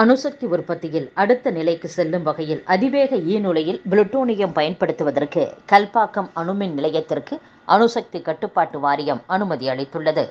அணுசக்தி உற்பத்தியில் அடுத்த நிலைக்கு செல்லும் வகையில் அதிவேக ஈநுலையில் புளுட்டோனியம் பயன்படுத்துவதற்கு கல்பாக்கம் அணுமின் நிலையத்திற்கு அணுசக்தி கட்டுப்பாட்டு வாரியம் அனுமதி அளித்துள்ளது.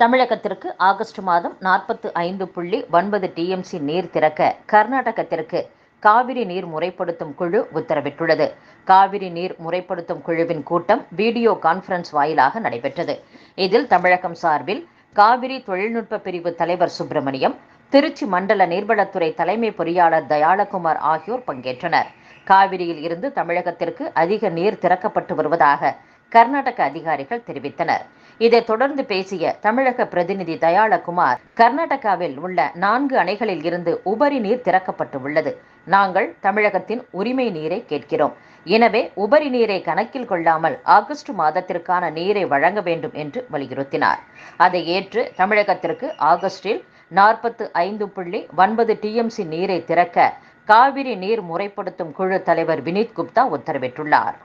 தமிழகத்திற்கு ஆகஸ்ட் மாதம் நாற்பத்து ஐந்து புள்ளி ஒன்பது டிஎம்சி நீர் திறக்க கர்நாடகத்திற்கு காவிரி நீர் முறைப்படுத்தும் குழு உத்தரவிட்டுள்ளது. காவிரி நீர் முறைப்படுத்தும் குழுவின் கூட்டம் வீடியோ கான்பரன்ஸ் வாயிலாக நடைபெற்றது. இதில் தமிழகம் சார்பில் காவிரி தொழில்நுட்ப பிரிவு தலைவர் சுப்பிரமணியம் திருச்சி மண்டல நீர்வளத்துறை தலைமை பொறியாளர் தயாளகுமார் ஆகியோர் பங்கேற்றனர். காவிரியில் இருந்து தமிழகத்திற்கு அதிக நீர் திறக்கப்பட்டு வருவதாக கர்நாடக அதிகாரிகள் தெரிவித்தனர். இதை தொடர்ந்து பேசிய தமிழக பிரதிநிதி தயாளகுமார் கர்நாடகாவில் உள்ள நான்கு அணைகளில் இருந்து உபரி நீர் திறக்கப்பட்டு உள்ளது நாங்கள் தமிழகத்தின் உரிமை நீரை கேட்கிறோம். எனவே உபரி நீரை கணக்கில் கொள்ளாமல் ஆகஸ்ட் மாதத்திற்கான நீரை வழங்க வேண்டும் என்று வலியுறுத்தினார். அதை ஏற்று தமிழகத்திற்கு ஆகஸ்டில் நாற்பத்து ஐந்து புள்ளி ஒன்பது டிஎம்சி நீரை திறக்க காவிரி நீர் முறைப்படுத்தும் குழு தலைவர் வினீத் குப்தா உத்தரவிட்டுள்ளார்.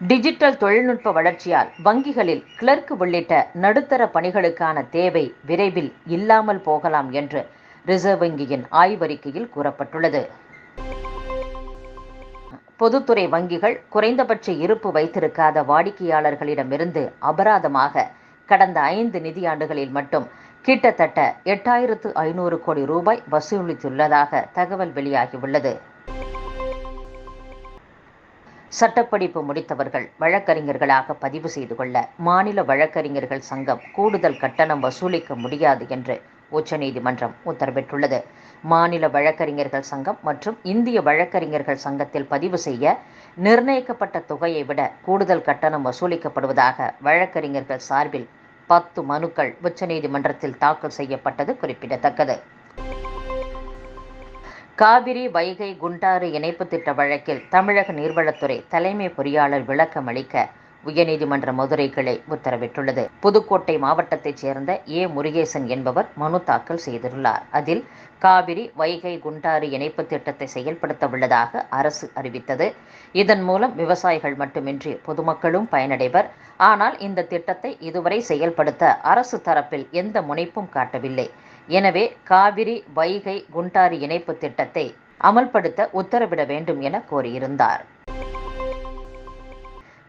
டிஜிட்டல் தொழில்நுட்ப வளர்ச்சியால் வங்கிகளில் கிளர்க் உள்ளிட்ட நடுத்தர பணிகளுக்கான தேவை விரைவில் இல்லாமல் போகலாம் என்று ரிசர்வ் வங்கியின் ஆய்வறிக்கையில் கூறப்பட்டுள்ளது. பொதுத்துறை வங்கிகள் குறைந்தபட்ச இருப்பு வைத்திருக்காத வாடிக்கையாளர்களிடமிருந்து அபராதமாக கடந்த ஐந்து நிதியாண்டுகளில் மட்டும் கிட்டத்தட்ட எட்டாயிரத்து ஐநூறு கோடி ரூபாய் வசூலித்துள்ளதாக தகவல் வெளியாகியுள்ளது. சட்டப்படிப்பு முடித்தவர்கள் வழக்கறிஞர்களாக பதிவு செய்து கொள்ள மாநில வழக்கறிஞர்கள் சங்கம் கூடுதல் கட்டணம் வசூலிக்க முடியாது என்று உச்சநீதிமன்றம் உத்தரவிட்டுள்ளது. மாநில வழக்கறிஞர்கள் சங்கம் மற்றும் இந்திய வழக்கறிஞர்கள் சங்கத்தில் பதிவு செய்ய நிர்ணயிக்கப்பட்ட தொகையை விட கூடுதல் கட்டணம் வசூலிக்கப்படுவதாக வழக்கறிஞர்கள் சார்பில் பத்து மனுக்கள் உச்சநீதிமன்றத்தில் தாக்கல் செய்யப்பட்டது குறிப்பிடத்தக்கது. காவிரி வைகை குண்டாறு இணைப்பு திட்ட வழக்கில் தமிழக நீர்வளத்துறை தலைமை பொறியாளர் விளக்கம் அளிக்க உயர்நீதிமன்ற மதுரை கிளை உத்தரவிட்டுள்ளது. புதுக்கோட்டை மாவட்டத்தைச் சேர்ந்த ஏ. முருகேசன் என்பவர் மனு தாக்கல் செய்துள்ளார். அதில் காவிரி வைகை குண்டாறு இணைப்பு திட்டத்தை செயல்படுத்த உள்ளதாக அரசு அறிவித்தது. இதன் மூலம் விவசாயிகள் மட்டுமின்றி பொதுமக்களும் பயனடைவர். ஆனால் இந்த திட்டத்தை இதுவரை செயல்படுத்த அரசு தரப்பில் எந்த முனைப்பும் காட்டவில்லை. எனவே காவிரி வைகை குண்டாறு இணைப்பு திட்டத்தை அமல்படுத்த உத்தரவிட வேண்டும் என கோரியிருந்தார்.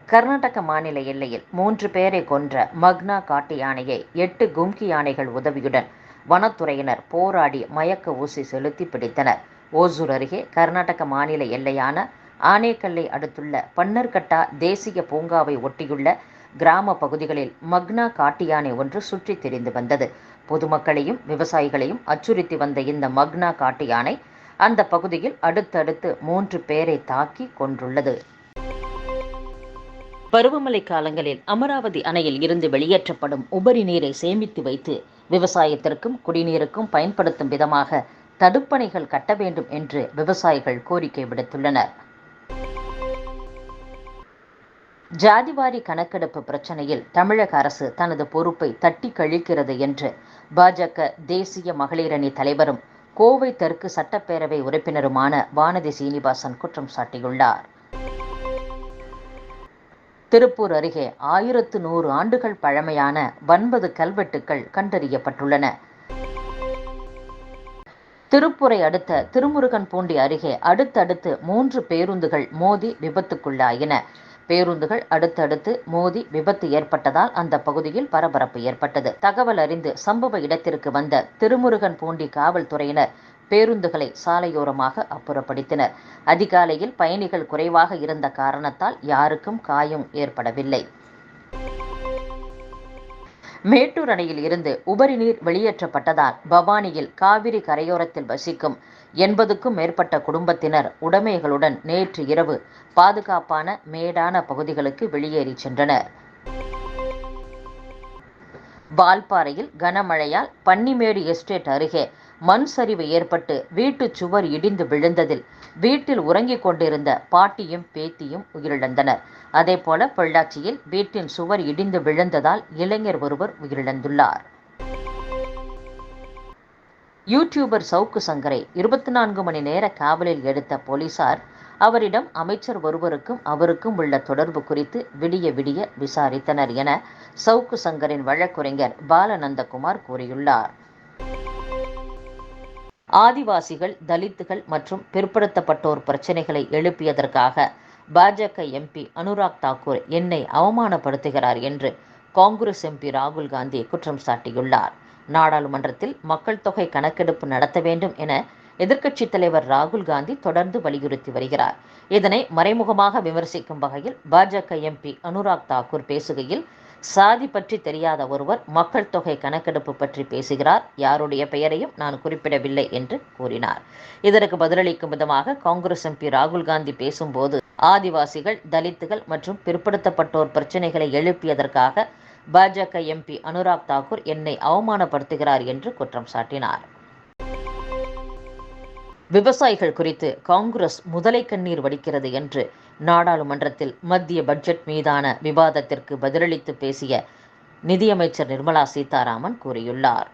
கர்நாடக மாநில எல்லையில் மூன்று பேரை கொன்ற மக்னா காட்டு யானையை எட்டு கும்கி யானைகள் உதவியுடன் வனத்துறையினர் போராடி மயக்க ஊசி செலுத்தி பிடித்தனர். ஓசூர் அருகே கர்நாடக மாநில எல்லையான ஆனேக்கல்லை அடுத்துள்ள பன்னர்கட்டா தேசிய பூங்காவை ஒட்டியுள்ள கிராம பகுதிகளில் மக்னா காட்டு யானை ஒன்று சுற்றி திரிந்து வந்தது. பொதுமக்களையும் விவசாயிகளையும் அச்சுறுத்தி வந்த இந்த மக்னா காட்டு யானை அந்த பகுதியில் அடுத்தடுத்து மூன்று பேரை தாக்கி கொன்றுள்ளது. பருவமழை காலங்களில் அமராவதி அணையில் இருந்து வெளியேற்றப்படும் உபரி நீரை சேமித்து வைத்து விவசாயத்திற்கும் குடிநீருக்கும் பயன்படுத்தும் விதமாக தடுப்பணைகள் கட்ட வேண்டும் என்று விவசாயிகள் கோரிக்கை விடுத்துள்ளனர். ஜாதிவாரி கணக்கெடுப்பு பிரச்சனையில் தமிழக அரசு தனது பொறுப்பை தட்டி கழிக்கிறது என்று பாஜக தேசிய மகளிரணி தலைவரும் கோவை தெற்கு சட்டப்பேரவை உறுப்பினருமான வானதி சீனிவாசன் குற்றம் சாட்டியுள்ளார். திருப்பூர் அருகே ஆயிரத்து நூறு ஆண்டுகள் பழமையான ஒன்பது கல்வெட்டுக்கள் கண்டறியப்பட்டுள்ளன. திருப்பூரை அடுத்த திருமுருகன் பூண்டி அருகே அடுத்தடுத்து மூன்று பேருந்துகள் மோதி விபத்துக்குள்ளாயின. பேருந்துகள் அடுத்தடுத்து மோதி விபத்து ஏற்பட்டதால் அந்த பகுதியில் பரபரப்பு ஏற்பட்டது. தகவல் அறிந்து சம்பவ இடத்திற்கு வந்த திருமுருகன் பூண்டி காவல்துறையினர் பேருந்துகளை சாலையோரமாக அப்புறப்படுத்தினர். அதிகாலையில் பயணிகள் குறைவாக இருந்த காரணத்தால் யாருக்கும் காயம் ஏற்படவில்லை. மேட்டூர் அணையில் இருந்து உபரி நீர் வெளியேற்றப்பட்டதால் பவானியில் காவிரி கரையோரத்தில் வசிக்கும் எண்பதுக்கும் மேற்பட்ட குடும்பத்தினர் உடைமைகளுடன் நேற்று இரவு பாதுகாப்பான மேடான பகுதிகளுக்கு வெளியேறி சென்றனர். வால்பாறையில் கனமழையால் பன்னிமேடு எஸ்டேட் அருகே மண் சரிவு ஏற்பட்டு வீட்டு சுவர் இடிந்து விழுந்ததில் வீட்டில் உறங்கிக் கொண்டிருந்த பாட்டியும் பேத்தியும் உயிரிழந்தனர். அதேபோல பொள்ளாச்சியில் வீட்டின் சுவர் இடிந்து விழுந்ததால் இளைஞர் ஒருவர் உயிரிழந்துள்ளார். யூடியூபர் சவுக்கு சங்கரை இருபத்தி நான்கு மணி நேர காவலில் எடுத்த போலீசார் அவரிடம் அமைச்சர் ஒருவருக்கும் அவருக்கும் உள்ள தொடர்பு குறித்து விடிய விடிய விசாரித்தனர் என சவுக்கு சங்கரின் வழக்குரைஞர் பாலநந்தகுமார் கூறியுள்ளார். ஆதிவாசிகள் தலித்துகள் மற்றும் பிற்படுத்தப்பட்டோர் பிரச்சினைகளை எழுப்பியதற்காக பாஜக எம்பி அனுராக் தாக்கூர் என்னை அவமானப்படுத்துகிறார் என்று காங்கிரஸ் எம்பி ராகுல் காந்தி குற்றம் சாட்டியுள்ளார். நாடாளுமன்றத்தில் மக்கள் தொகை கணக்கெடுப்பு நடத்த வேண்டும் என எதிர்க்கட்சித் தலைவர் ராகுல் காந்தி தொடர்ந்து வலியுறுத்தி வருகிறார். இதனை மறைமுகமாக விமர்சிக்கும் வகையில் பாஜக எம்பி அனுராக் தாக்கூர் பேசுகையில் சாதி பற்றி தெரியாத ஒருவர் மக்கள் தொகை கணக்கெடுப்பு பற்றி பேசுகிறார். யாருடைய பெயரையும் நான் குறிப்பிடவில்லை என்று கூறினார். இதற்கு பதிலளிக்கும் விதமாக காங்கிரஸ் எம்பி ராகுல் காந்தி பேசும்போது ஆதிவாசிகள் தலித்துகள் மற்றும் பிற்படுத்தப்பட்டோர் பிரச்சனைகளை எழுப்பியதற்காக பாஜக எம்பி அனுராக் தாக்கூர் என்னை அவமானப்படுத்துகிறார் என்று குற்றம் சாட்டினார். விவசாயிகள் குறித்து காங்கிரஸ் முதலை கண்ணீர் வடிக்கிறது என்று நாடாளுமன்றத்தில் மத்திய பட்ஜெட் மீதான விவாதத்திற்கு பதிலளித்து பேசிய நிதியமைச்சர் நிர்மலா சீதாராமன் கூறியுள்ளார்.